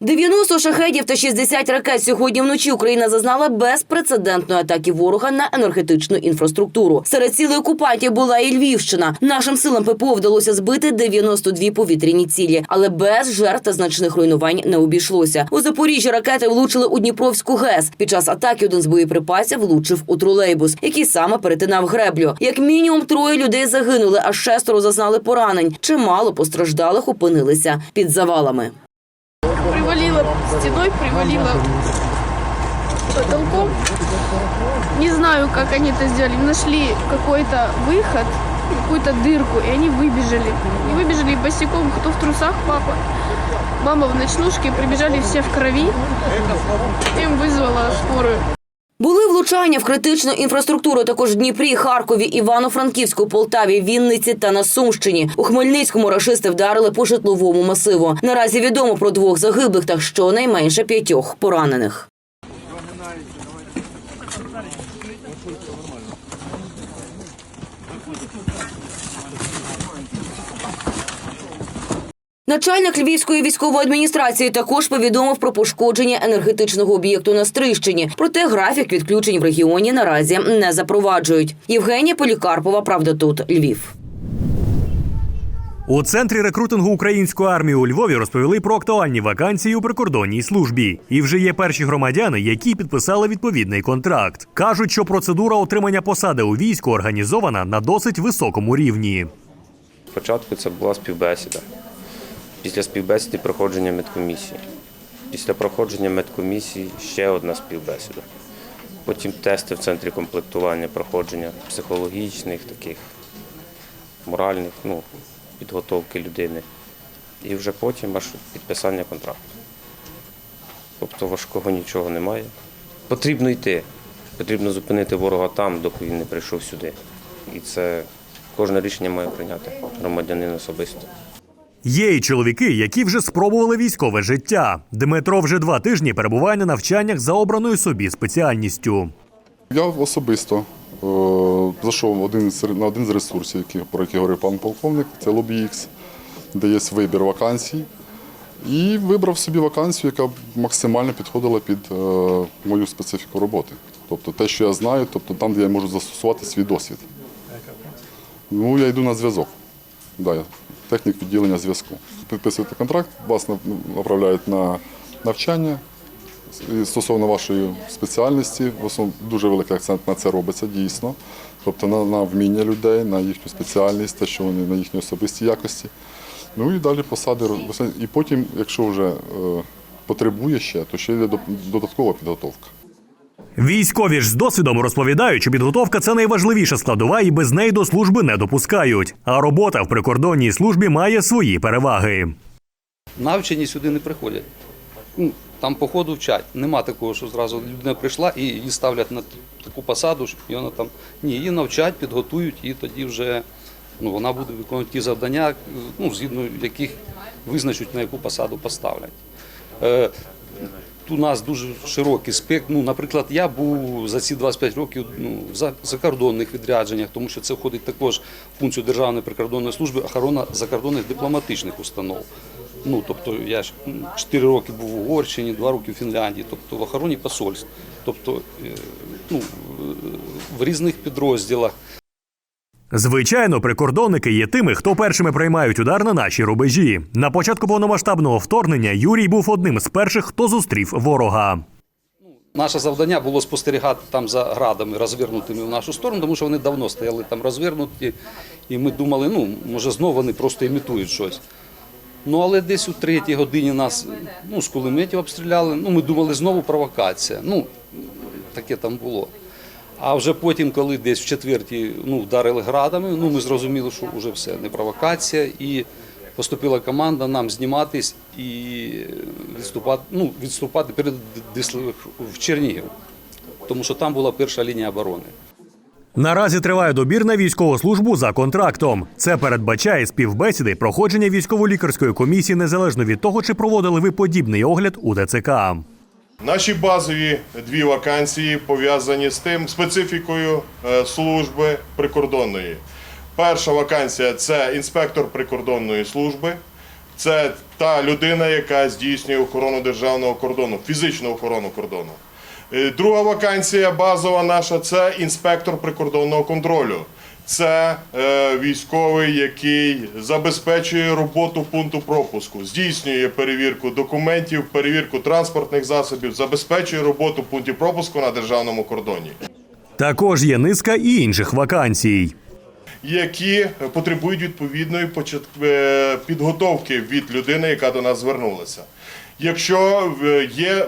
90 шахедів та 60 ракет сьогодні вночі Україна зазнала безпрецедентної атаки ворога на енергетичну інфраструктуру. Серед цілей окупантів була і Львівщина. Нашим силам ППО вдалося збити 92 повітряні цілі, але без жертв та значних руйнувань не обійшлося. У Запоріжжі ракети влучили у Дніпровську ГЕС. Під час атаки один з боєприпасів влучив у тролейбус, який саме перетинав греблю. Як мінімум троє людей загинули, а шестеро зазнали поранень. Чимало постраждалих опинилися під завалами. Стеной, привалило потолком. Не знаю, как они это сделали. Нашли какой-то выход, какую-то дырку, и они выбежали. И выбежали босиком, кто в трусах, папа. Мама в ночнушке, прибежали все в крови. Им вызвала скорую. Були влучання в критичну інфраструктуру також в Дніпрі, Харкові, Івано-Франківську, Полтаві, Вінниці та на Сумщині. У Хмельницькому рашисти вдарили по житловому масиву. Наразі відомо про двох загиблих та щонайменше п'ятьох поранених. Начальник Львівської військової адміністрації також повідомив про пошкодження енергетичного об'єкту на Стрищині. Проте графік відключень в регіоні наразі не запроваджують. Євгенія Полікарпова, правда, тут Львів. У центрі рекрутингу української армії у Львові розповіли про актуальні вакансії у прикордонній службі. І вже є перші громадяни, які підписали відповідний контракт. кажуть, що процедура отримання посади у війську організована на досить високому рівні. Спочатку це була співбесіда. Після співбесіди проходження медкомісії. Після проходження медкомісії ще одна співбесіда. Потім тести в центрі комплектування, проходження психологічних, таких моральних, ну, підготовки людини. І вже потім аж підписання контракту. Тобто важкого нічого немає. Потрібно йти. Потрібно зупинити ворога там, доки він не прийшов сюди. І це кожне рішення має прийняти громадянин особисто. Є й чоловіки, які вже спробували військове життя. Дмитро вже два тижні перебуває на навчаннях за обраною собі спеціальністю. Я особисто е, зайшов один з, на один з ресурсів, які, про які говорив пан полковник, це LobbyX, де є вибір вакансій. І вибрав собі вакансію, яка максимально підходила під е, мою специфіку роботи. Тобто те, що я знаю, тобто там, де я можу застосувати свій досвід. Ну, я йду на зв'язок. Да, технік відділення зв'язку. Підписуєте контракт, вас направляють на навчання. І Стосовно вашої спеціальності, в основному дуже великий акцент на це робиться дійсно. Тобто на, на вміння людей, на їхню спеціальність, те, що вони на їхні особисті якості. Ну і далі посади. І потім, якщо вже е, потребує ще, то ще йде додаткова підготовка. Військові ж з досвідом розповідають, що підготовка це найважливіша складова, і без неї до служби не допускають. А робота в прикордонній службі має свої переваги. навчені сюди не приходять. Ну, Там по ходу вчать. Нема такого, що зразу людина прийшла і її ставлять на таку посаду, що і вона там. Ні, її навчать, підготують, і тоді вже ну, вона буде виконувати ті завдання, ну, згідно яких визначать, на яку посаду поставлять. Е, у нас дуже широкий спектр. Ну, наприклад, я був за ці 25 років ну, в закордонних відрядженнях, тому що це входить також в функцію Державної прикордонної служби охорона закордонних дипломатичних установ. Ну, тобто я ж м, 4 роки був в Угорщині, 2 роки в Фінляндії, тобто в охороні посольств, тобто е, ну, в різних підрозділах. Звичайно, прикордонники є тими, хто першими приймають удар на наші рубежі. На початку повномасштабного вторгнення Юрій був одним з перших, хто зустрів ворога. Наше завдання було спостерігати там за градами, розвернутими в нашу сторону, тому що вони давно стояли там розвернуті, і ми думали, ну, може, знову вони просто імітують щось. Ну, але десь у третій годині нас ну, з кулеметів обстріляли. Ну, ми думали, знову провокація. Ну, таке там було. А вже потім, коли десь в четвертій ну, вдарили градами, ну, ми зрозуміли, що вже все не провокація. І поступила команда нам зніматись і відступати, ну, відступати перед в Чернігів, тому що там була перша лінія оборони. Наразі триває добір на військову службу за контрактом. Це передбачає співбесіди проходження військово-лікарської комісії незалежно від того, чи проводили ви подібний огляд у ТЦК. Наші базові дві вакансії пов'язані з тим специфікою е, служби прикордонної. Перша вакансія це інспектор прикордонної служби. Це та людина, яка здійснює охорону державного кордону, фізичну охорону кордону. Е, Друга вакансія базова наша це інспектор прикордонного контролю. Це е, військовий, який забезпечує роботу пункту пропуску, здійснює перевірку документів, перевірку транспортних засобів, забезпечує роботу пунктів пропуску на державному кордоні. Також є низка і інших вакансій. які потребують відповідної е, підготовки від людини, яка до нас звернулася. Якщо е, є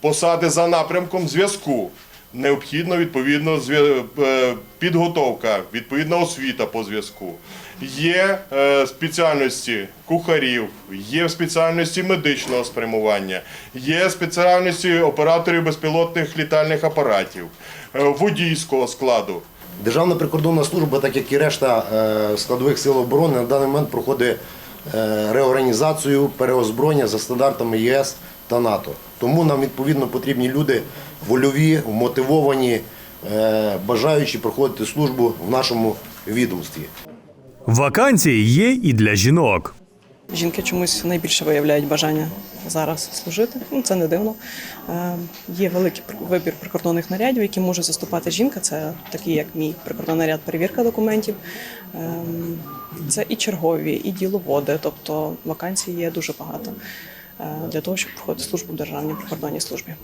посади за напрямком зв'язку, необхідно відповідно е, підготовка, відповідна освіта по зв'язку. Є е, спеціальності кухарів, є спеціальності медичного спрямування, є спеціальності операторів безпілотних літальних апаратів, е, водійського складу. Державна прикордонна служба, так як і решта складових сил оборони, на даний момент проходить реорганізацію, переозброєння за стандартами ЄС та НАТО. Тому нам відповідно потрібні люди вольові, вмотивовані, е, бажаючі проходити службу в нашому відомстві. Вакансії є і для жінок. Жінки чомусь найбільше виявляють бажання зараз служити. Ну, це не дивно. Е, Є великий вибір прикордонних нарядів, які може заступати жінка. Це такі, як мій прикордонний наряд перевірка документів. Ем, Це і чергові, і діловоди. Тобто вакансій є дуже багато для того, щоб проходити службу в державній прикордонній службі.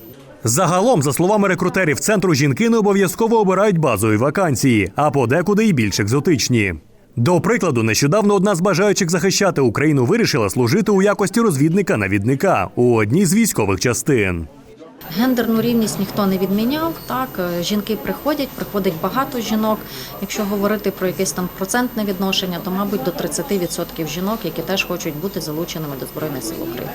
Загалом, за словами рекрутерів центру, жінки не обов'язково обирають базові вакансії, а подекуди й більш екзотичні. До прикладу, нещодавно одна з бажаючих захищати Україну вирішила служити у якості розвідника-навідника у одній з військових частин. Гендерну рівність ніхто не відміняв. Так, е, жінки приходять, приходить багато жінок. Якщо говорити про якесь там процентне відношення, то мабуть до 30% жінок, які теж хочуть бути залученими до збройних сил України.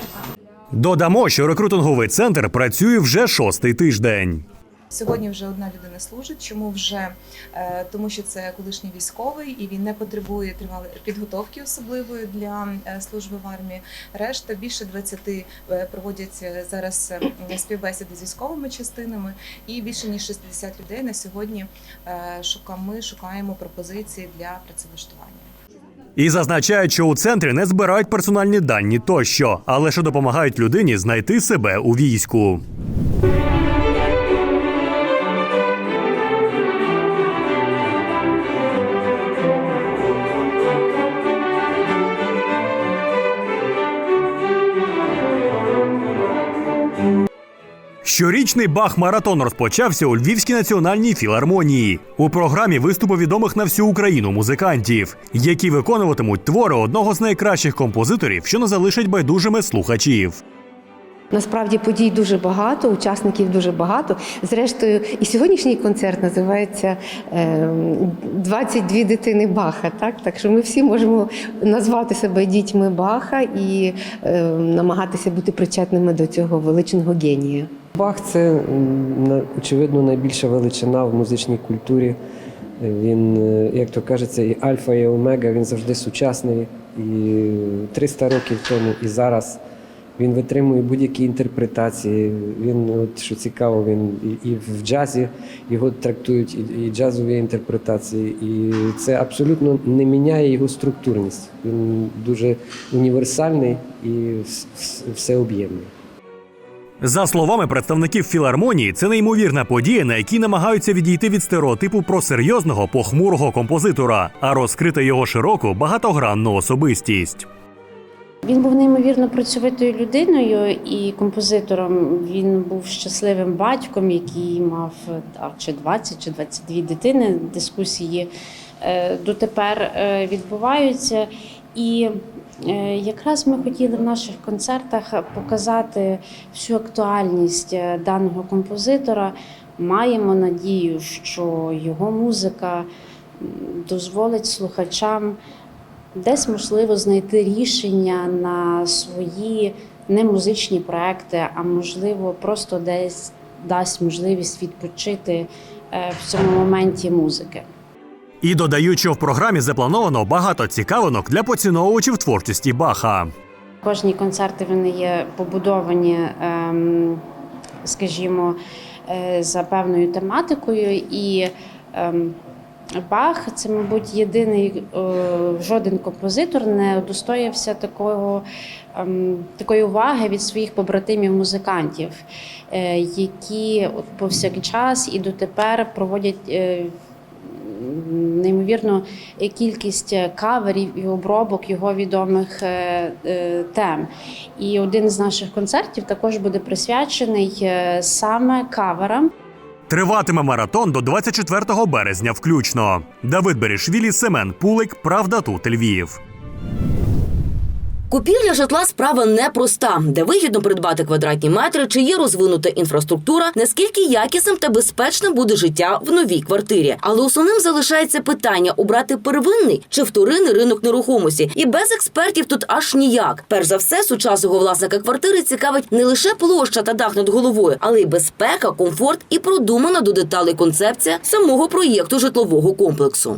Додамо, що рекрутинговий центр працює вже шостий тиждень. Сьогодні вже одна людина служить. Чому вже Е, тому, що це колишній військовий і він не потребує тривалої підготовки особливої для е, служби в армії. Решта більше 20 е, проводять зараз е, співбесіди з військовими частинами, і більше ніж 60 людей на сьогодні Ми шукаємо пропозиції для працевлаштування. І зазначають, що у центрі не збирають персональні дані тощо, а лише допомагають людині знайти себе у війську. Щорічний Бах-маратон розпочався у Львівській національній філармонії. У програмі виступи відомих на всю Україну музикантів, які виконуватимуть твори одного з найкращих композиторів, що не залишать байдужими слухачів. Насправді подій дуже багато, учасників дуже багато. Зрештою, і сьогоднішній концерт називається е, «22 дитини Баха. Так, так що ми всі можемо назвати себе дітьми Баха і е, намагатися бути причетними до цього величного генія. Бах це очевидно найбільша величина в музичній культурі. Він, е, як то кажеться, і альфа, і омега, він завжди сучасний. І 300 років тому, і зараз він витримує будь-які інтерпретації. Він, от що цікаво, він і, в джазі його трактують, і, джазові інтерпретації. І це абсолютно не міняє його структурність. Він дуже універсальний і вс- вс- всеоб'ємний. За словами представників філармонії, це неймовірна подія, на якій намагаються відійти від стереотипу про серйозного похмурого композитора, а розкрити його широку багатогранну особистість. Він був неймовірно працьовитою людиною і композитором. Він був щасливим батьком, який мав а, чи 20, чи 22 дитини. Дискусії е, дотепер е, відбуваються. І якраз ми хотіли в наших концертах показати всю актуальність е, даного композитора. Маємо надію, що його музика дозволить слухачам десь можливо знайти рішення на свої не музичні проекти, а можливо, просто десь дасть можливість відпочити е, в цьому моменті музики. І додають, що в програмі заплановано багато цікавинок для поціновувачів творчості Баха. Кожні концерти вони є побудовані, ем, скажімо, е, за певною тематикою, і ем, Бах це, мабуть, єдиний е, жоден композитор не удостоївся такого, ем, такої уваги від своїх побратимів-музикантів, е, які повсякчас і дотепер проводять. Е, Неймовірну кількість каверів і обробок його відомих е, е, тем. І один з наших концертів також буде присвячений е, саме каверам. Триватиме маратон до 24 березня включно. Давид Берішвілі, Семен Пулик, Правда тут Львів. Купівля житла справа непроста, де вигідно придбати квадратні метри, чи є розвинута інфраструктура, наскільки якісним та безпечним буде життя в новій квартирі. Але основним залишається питання обрати первинний чи вторинний ринок нерухомості. І без експертів тут аж ніяк. Перш за все, сучасного власника квартири цікавить не лише площа та дах над головою, але й безпека, комфорт і продумана до деталей концепція самого проєкту житлового комплексу.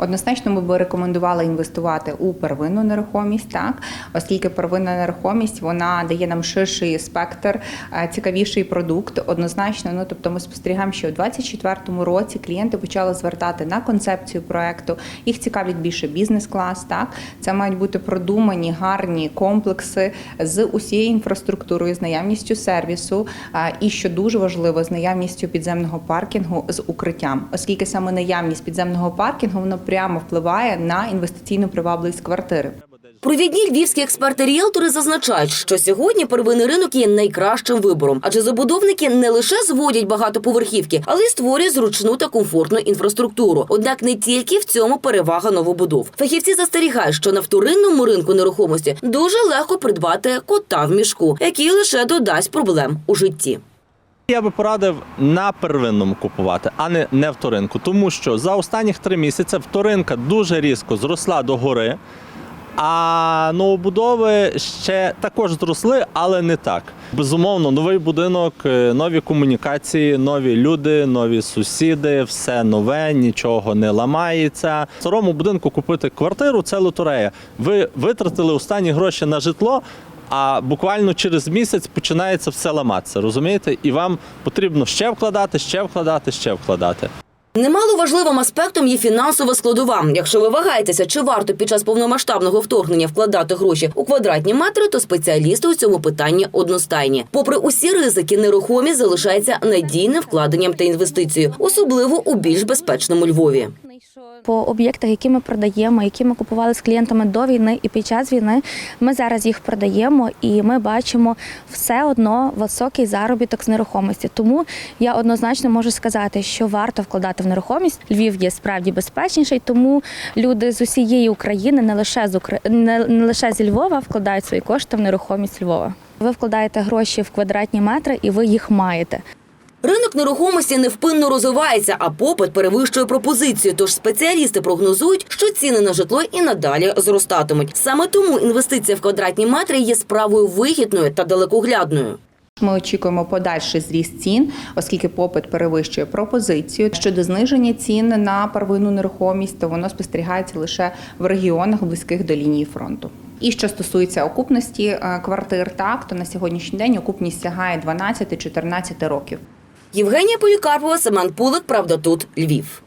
Однозначно, ми би рекомендували інвестувати у первинну нерухомість, так оскільки первинна нерухомість вона дає нам ширший спектр, е, цікавіший продукт. Однозначно, ну тобто ми спостерігаємо, що у 2024 році клієнти почали звертати на концепцію проекту. Їх цікавить більше бізнес-клас. Так це мають бути продумані гарні комплекси з усією інфраструктурою, з наявністю сервісу, е, і що дуже важливо, з наявністю підземного паркінгу з укриттям, оскільки саме наявність підземного паркінгу воно прямо впливає на інвестиційну привабливість квартири. Провідні львівські експерти-ріелтори зазначають, що сьогодні первинний ринок є найкращим вибором, адже забудовники не лише зводять багатоповерхівки, але й створюють зручну та комфортну інфраструктуру. Однак не тільки в цьому перевага новобудов. Фахівці застерігають, що на вторинному ринку нерухомості дуже легко придбати кота в мішку, який лише додасть проблем у житті. Я би порадив на первинному купувати, а не, не вторинку. Тому що за останніх три місяці вторинка дуже різко зросла до гори, а новобудови ще також зросли, але не так. Безумовно, новий будинок, е, нові комунікації, нові люди, нові сусіди, все нове, нічого не ламається. В старому будинку купити квартиру це лотерея. Ви витратили останні гроші на житло. А буквально через місяць починається все ламатися, розумієте? І вам потрібно ще вкладати, ще вкладати, ще вкладати. Немало важливим аспектом є фінансова складова. Якщо ви вагаєтеся, чи варто під час повномасштабного вторгнення вкладати гроші у квадратні метри, то спеціалісти у цьому питанні одностайні. Попри усі ризики, нерухомість залишається надійним вкладенням та інвестицією, особливо у більш безпечному Львові. По об'єктах, які ми продаємо, які ми купували з клієнтами до війни і під час війни, ми зараз їх продаємо і ми бачимо все одно високий заробіток з нерухомості. Тому я однозначно можу сказати, що варто вкладати в нерухомість. Львів є справді безпечніший, тому люди з усієї України, не лише з Укра... не, не лише зі Львова, вкладають свої кошти в нерухомість Львова. Ви вкладаєте гроші в квадратні метри, і ви їх маєте. Ринок нерухомості невпинно розвивається, а попит перевищує пропозицію. Тож спеціалісти прогнозують, що ціни на житло і надалі зростатимуть. Саме тому інвестиція в квадратні метри є справою вигідною та далекоглядною. Ми очікуємо подальший зріст цін, оскільки попит перевищує пропозицію. Щодо зниження цін на первинну нерухомість, то воно спостерігається лише в регіонах близьких до лінії фронту. І що стосується окупності е, квартир, так то на сьогоднішній день окупність сягає 12-14 років. Євгенія Полікарпова, Семен Пулик, правда тут Львів.